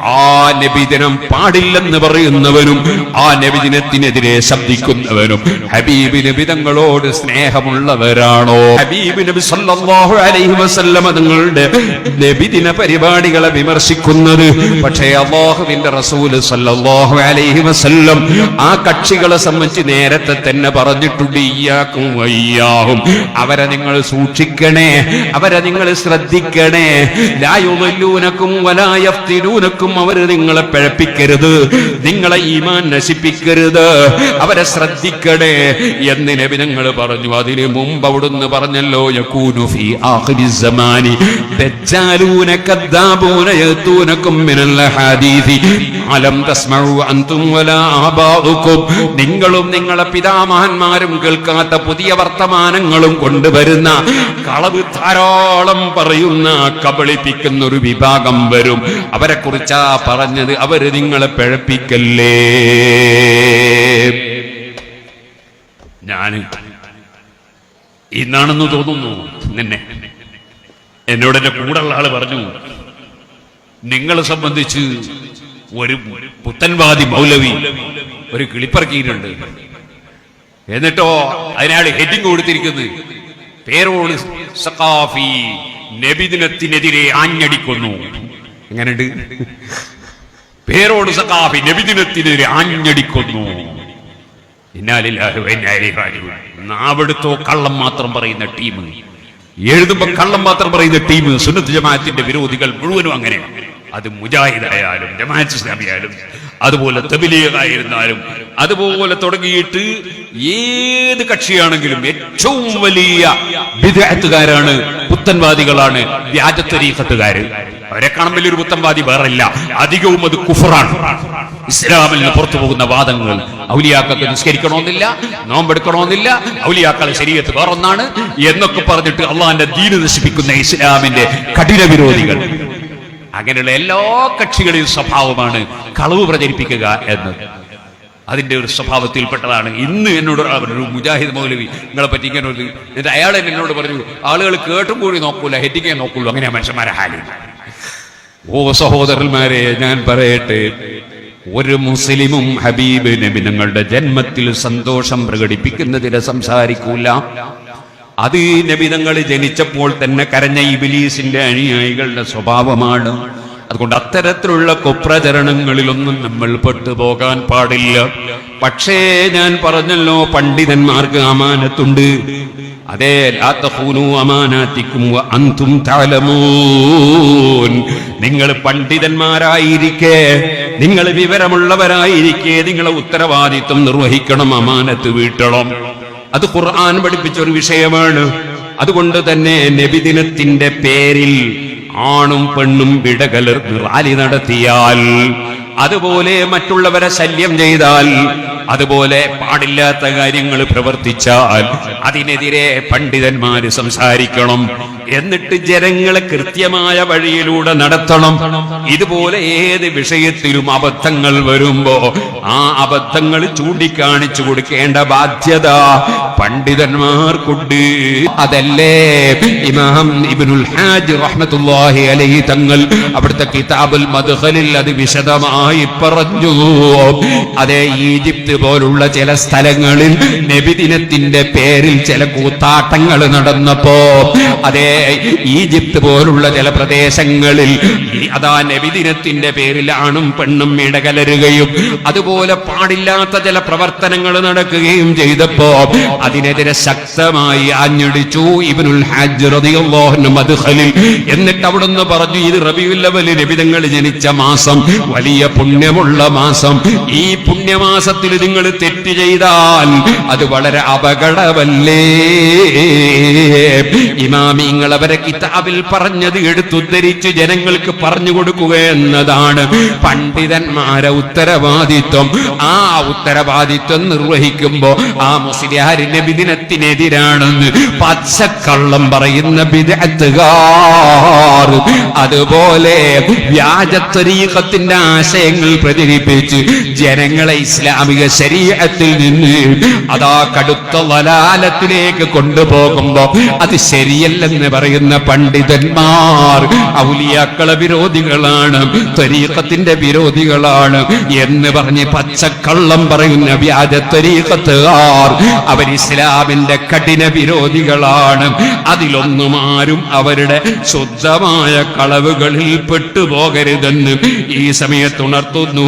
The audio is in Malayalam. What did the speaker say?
ആ നബിദിനം പാടില്ലെന്ന് പറയുന്നവനും ആ നബിദിനത്തിനെതിരെ ശബ്ദിക്കുന്നവനും. ഹബീബ് നബിതങ്ങളോട് സ്നേഹമുള്ളവരാണോ? ഹബീബ് നബി സല്ലല്ലാഹു അലൈഹി വസല്ലമ തങ്ങളുടെ നബിദിന പരിപാടികളെ വിമർശിക്കുന്നത്. പക്ഷേ അള്ളാഹുവിന്റെ റസൂൽ സല്ലല്ലാഹു അലൈഹി വസല്ലം ആ കക്ഷികളെ സംബന്ധിച്ച് നേരത്തെ തന്നെ പറഞ്ഞിട്ടുണ്ട് ഇയ്യാക്കും വയ്യാഹും അവരെ നിങ്ങൾ സൂക്ഷിക്കണേ അവരെ നിങ്ങൾ ശ്രദ്ധിക്കണേ. ലായുലൂനക്കും വലായഫ്തിനൂനക്കും അവർ നിങ്ങളെ പിഴപ്പിക്കരുത്. നിങ്ങളെ ഈമാൻ നശിപ്പിക്കരുത്. അവരെ ശ്രദ്ധിക്കണേ എന്ന് വിനങ്ങൾ പറഞ്ഞു. അതിന് മുമ്പ് അവിടുന്ന് പറഞ്ഞല്ലോ സമാനി മിനൽ അലം വലാ ആബാഉകും. നിങ്ങളും നിങ്ങളെ പിതാമഹന്മാരും കേൾക്കാത്ത പുതിയ വർത്തമാനങ്ങളും കൊണ്ടുവരുന്ന കളവ് ധാരാളം പറയുന്ന കബളിപ്പിക്കുന്ന ഒരു വിഭാഗം വരും. അവരെ കുറിച്ചാ പറഞ്ഞത് അവർ നിങ്ങളെ പിഴപ്പിക്കല്ലേ? ഞാൻ ഇന്നാണെന്ന് തോന്നുന്നു നിന്നെ. എന്നോട് എന്റെ കൂടെയുള്ള ആൾ പറഞ്ഞു നിങ്ങളെ സംബന്ധിച്ച് ഒരു പുത്തൻവാദി മൗലവി ഒരു കിളിപ്പറക്കിയിട്ടുണ്ട് എന്നിട്ടോ അതിനാണ് ഹെഡിങ് കൊടുത്തിരിക്കുന്നത്. പേരോട് സഖാഫി നബിദിനത്തിനെതിരെ ആഞ്ഞടിക്കുന്നു. എങ്ങനെയുണ്ട്? പേരോട് സഖാഫി നബിദിനത്തിനെതിരെ ആഞ്ഞടിക്കുന്നു. നാവെടുത്തോ കള്ളം മാത്രം പറയുന്ന ടീം. എഴുതുമ്പോ കള്ളം മാത്രം പറയുന്ന ടീം. സുന്നത്ത് ജമാഅത്തിന്റെ വിരോധികൾ മുഴുവനും അങ്ങനെ. അത് മുജാഹിദായാലും ജമാഅത്ത് ഇസ്ലാമിയായാലും അതുപോലെ തബിലീഗായിരുന്നാലും അതുപോലെ തുടങ്ങിയിട്ട് ഏത് കക്ഷിയാണെങ്കിലും ഏറ്റവും വലിയ വിദഗ്ധകാരാണ് പുത്തൻവാദികളാണ് വ്യാജത്തരീഫത്തുകാര് അവരെ കാണാൻ വലിയൊരു വേറെ ഇല്ല അധികവും അത് കുഫറാണ്. ഇസ്ലാമിൽ നിന്ന് പുറത്തു പോകുന്ന വാദങ്ങൾ ഔലിയാക്കൾക്ക് നിസ്കരിക്കണമെന്നില്ല നോമ്പെടുക്കണമെന്നില്ല ഔലിയാക്കളെ ശരീരത്ത് വേറൊന്നാണ് എന്നൊക്കെ പറഞ്ഞിട്ട് അള്ളാഹിന്റെ ദീന് നശിപ്പിക്കുന്ന ഇസ്ലാമിന്റെ കഠിന വിരോധികൾ. അങ്ങനെയുള്ള എല്ലാ കക്ഷികളുടെയും സ്വഭാവമാണ് കളവ് പ്രചരിപ്പിക്കുക എന്ന് അതിന്റെ ഒരു സ്വഭാവത്തിൽപ്പെട്ടതാണ്. ഇന്ന് എന്നോട് ഒരു മുജാഹിദ് മൗലവി നിങ്ങളെ പറ്റി ഇങ്ങനെ ഒരു അയാൾ എന്നോട് പറഞ്ഞു ആളുകൾ കേട്ടും കൂടി നോക്കൂല ഹെറ്റിക്കേ നോക്കുള്ളൂ അങ്ങനെ മനുഷ്യന്മാരെ ഹാലി ഓ സഹോദരന്മാരെ ഞാൻ പറയട്ടെ. ഒരു മുസ്ലിമും ഹബീബ് നബി നിങ്ങളുടെ ജന്മത്തിൽ സന്തോഷം പ്രകടിപ്പിക്കുന്നതിന് സംസാരിക്കൂല. അത് നബിതങ്ങൾ ജനിച്ചപ്പോൾ തന്നെ കരഞ്ഞ ഇബിലീസിന്റെ അനുയായികളുടെ സ്വഭാവമാണ്. അതുകൊണ്ട് അത്തരത്തിലുള്ള കുപ്രചരണങ്ങളിലൊന്നും നമ്മൾ പെട്ടുപോകാൻ പാടില്ല. പക്ഷേ ഞാൻ പറഞ്ഞല്ലോ പണ്ഡിതന്മാർക്ക് അമാനത്തുണ്ട്. അതേ അമാനാത്തിക്കും അന്തും താലമൂ നിങ്ങൾ പണ്ഡിതന്മാരായിരിക്കെ. നിങ്ങൾ വിവരമുള്ളവരായിരിക്കെ. നിങ്ങളെ ഉത്തരവാദിത്വം നിർവഹിക്കണം അമാനത്ത് വീട്ടണം. അത് ഖുർആൻ പഠിപ്പിച്ച ഒരു വിഷയമാണ്. അതുകൊണ്ട് തന്നെ നബിദിനത്തിന്റെ പേരിൽ ആണും പെണ്ണും വിടകലർ റാലി നടത്തിയാൽ അതുപോലെ മറ്റുള്ളവരെ ശല്യം ചെയ്താൽ അതുപോലെ പാടില്ലാത്ത കാര്യങ്ങൾ പ്രവർത്തിച്ചാൽ അതിനെതിരെ പണ്ഡിതന്മാര് സംസാരിക്കണം. എന്നിട്ട് ജനങ്ങളെ കൃത്യമായ വഴിയിലൂടെ നടത്തണം. ഇതുപോലെ ഏത് വിഷയത്തിലും അബദ്ധങ്ങൾ വരുമ്പോ ആ അബദ്ധങ്ങൾ ചൂണ്ടിക്കാണിച്ചു കൊടുക്കേണ്ട ബാധ്യത പണ്ഡിതന്മാർക്കുണ്ട്. അതല്ലേ? ഇമാം ഇബ്നുൽ ഹാജ് റഹ്മത്തുള്ളാഹി അലൈഹി തങ്ങൾ അവിടുത്തെ കിതാബുൽ മദ്ഖലിൽ അത് വിശദമായി പറഞ്ഞു. അതേ ഈജിപ്ത് പോലുള്ള ചില സ്ഥലങ്ങളിൽ നബിദിനത്തിന്റെ പേരിൽ ചില കൂത്താട്ടങ്ങൾ നടന്നപ്പോ അതേ ഈജിപ്ത് പോലുള്ള ചില പ്രദേശങ്ങളിൽ അതാ നബിദിനത്തിന്റെ പേരിൽ ആണും പെണ്ണും ഇടകലരുകയും അതുപോലെ പാടില്ലാത്ത ചില പ്രവർത്തനങ്ങൾ നടക്കുകയും ചെയ്തപ്പോ അതിനെതിരെ ശക്തമായി ആഞ്ഞടിച്ചു ഇബ്നുൽ ഹാജ് മദ്ഖലിൽ. എന്നിട്ട് അവിടുന്ന് പറഞ്ഞു ഇത് റബിയുല്ലവൽ രബിതങ്ങൾ ജനിച്ച മാസം വലിയ പുണ്യമുള്ള മാസം. ഈ പുണ്യമാസത്തിൽ നിങ്ങൾ തെറ്റ് ചെയ്താൽ അത് വളരെ അപകടമല്ലേ? ഇമാമിങ്ങൾ അവരെ കിതാബിൽ പറഞ്ഞത് എടുത്തുദ്ധരിച്ച് ജനങ്ങൾക്ക് പറഞ്ഞു കൊടുക്കുക എന്നതാണ്. പണ്ഡിതന്മാരെ ഉത്തരവാദിത്വം. ആ ഉത്തരവാദിത്വം നിർവഹിക്കുമ്പോ ആ മുസ്ലിഹാരിന്റെ വിദിനത്തിനെതിരാണെന്ന് പച്ചക്കള്ളം പറയുന്ന അതുപോലെ വ്യാജത്തരീഖത്തിന്റെ ആശയങ്ങൾ പ്രചരിപ്പിച്ച് ജനങ്ങളെ ഇസ്ലാമിക ശരീരത്തിൽ നിന്ന് അതാ കടുത്ത വലാലത്തിലേക്ക് കൊണ്ടുപോകുമ്പോ അത് ശരിയല്ലെന്ന് പറയുന്ന പണ്ഡിതന്മാർ ഔലിയാക്കളെ വിരോധികളാണ് ത്വരീഖത്തിന്റെ വിരോധികളാണ് എന്ന് പറഞ്ഞ് പച്ചക്കള്ളം പറയുന്ന വ്യാജ ത്വരീഖത്തുകാർ അവർ ഇസ്ലാമിന്റെ കഠിന വിരോധികളാണ്. അതിലൊന്നും ആരും അവരുടെ ശുദ്ധമായ കളവുകളിൽ പെട്ടുപോകരുതെന്ന് ഈ സമയത്ത് ഉണർത്തുന്നു.